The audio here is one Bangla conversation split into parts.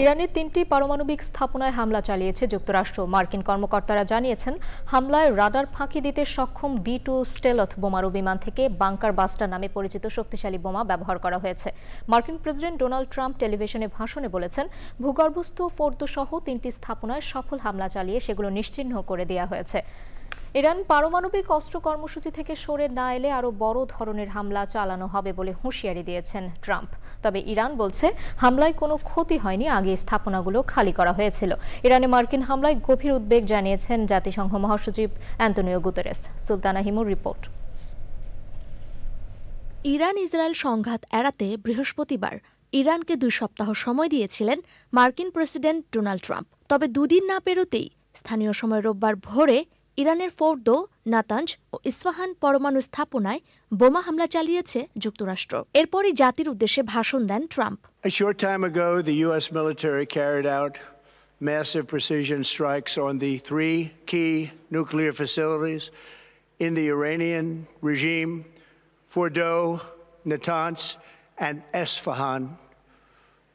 ইরানের তিনটি পারমাণবিক স্থাপনায় হামলা চালিয়েছে যুক্তরাষ্ট্র। মার্কিন কর্মকর্তারা জানিয়েছেন, হামলায় রাডার ফাঁকি দিতে সক্ষম বি টু স্টেলথ বোমারু বিমান থেকে বাংকার বাস্টার নামে পরিচিত শক্তিশালী বোমা ব্যবহার করা হয়েছে। মার্কিন প্রেসিডেন্ট ডোনাল্ড ট্রাম্প টেলিভিশনে ভাষণে বলেছেন, ভূগর্ভস্থ ফোর্দো সহ তিনটি স্থাপনায় সফল হামলা চালিয়ে সেগুলো নিশ্চিহ্ন করে দেওয়া হয়েছে। ইরান পারমাণবিক অস্ত্র কর্মসূচি থেকে সরে না এলে আরও বড় ধরনের হামলা চালানো হবে বলে হুঁশিয়ারি দিয়েছেন ট্রাম্প। তবে ইরান বলছে, হামলায় কোনো ক্ষতি হয়নি, আগে স্থাপনাগুলো খালি করা হয়েছিল। ইরানে মার্কিন হামলায় গভীর উদ্বেগ জানিয়েছেন জাতিসংঘ মহাসচিব অ্যান্তনিও গুতেরেস। সুলতানা হিমুর রিপোর্ট। ইরান ইসরায়েল সংঘাত এড়াতে বৃহস্পতিবার ইরানকে দুই সপ্তাহ সময় দিয়েছিলেন মার্কিন প্রেসিডেন্ট ডোনাল্ড ট্রাম্প। তবে দুদিন না পেরোতেই স্থানীয় সময় রোববার ভোরে ইরানের ফোর্দো নাতাঞ্জ ও ইস্ফাহান পরমাণু স্থাপনায় বোমা হামলা চালিয়েছে যুক্তরাষ্ট্র এরপরই জাতির উদ্দেশ্যে ভাষণ দেন Trump A short time ago, the U.S. military carried out massive precision strikes on the three key nuclear facilities in the Iranian regime Fordo, Natanz, and Esfahan.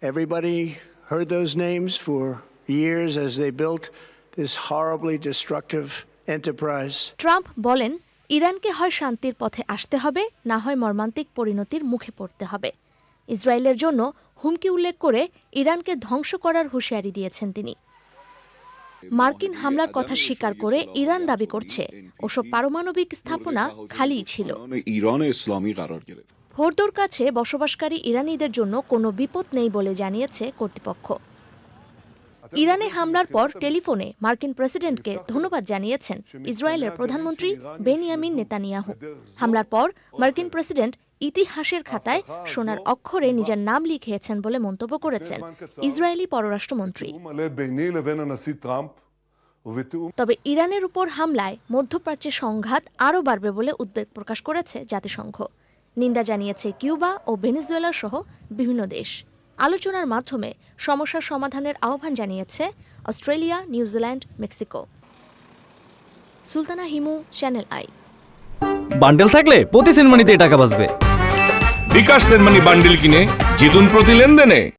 Everybody heard those names for years as they built this horribly destructive. Trump বলেন, ইরানকে হয় শান্তির পথে আসতে হবে, না হয় মর্মান্তিক পরিণতির মুখে পড়তে হবে। ইসরায়েলের জন্য হুমকি উল্লেখ করে ইরানকে ধ্বংস করার হুঁশিয়ারি দিয়েছেন তিনি। মার্কিন হামলার কথা স্বীকার করে ইরান দাবি করছে, ওসব পারমাণবিক স্থাপনা খালি ছিল। ভোরদোর কাছে বসবাসকারী ইরানিদের জন্য কোনো বিপদ নেই বলে জানিয়েছে কর্তৃপক্ষ। ইরানে হামলার পর টেলিফোনে মার্কিন প্রেসিডেন্টকে ধন্যবাদ জানিয়েছেন ইসরায়েলের প্রধানমন্ত্রী বেনিয়ামিন নেতানিয়াহু। হামলার পর মার্কিন প্রেসিডেন্ট ইতিহাসের খাতায় সোনার অক্ষরে নিজের নাম লিখিয়েছেন বলে মন্তব্য করেছেন ইসরায়েলি পররাষ্ট্রমন্ত্রী তবে ইরানের উপর হামলায় মধ্যপ্রাচ্যে সংঘাত আরও বাড়বে বলে উদ্বেগ প্রকাশ করেছে জাতিসংঘ। নিন্দা জানিয়েছে কিউবা ও ভেনিজুয়েলা সহ বিভিন্ন দেশ। আলোচনার মাধ্যমে সমস্যার সমাধানের আহ্বান জানিয়েছে Australia New Zealand Mexico. Sultana Himu channel I. Bundle থাকলে প্রতি সেনমানিতে টাকা বাঁচবে। বিকাশ সেনমানি বান্ডেল কিনে জিতুন প্রতি লেনদেনে।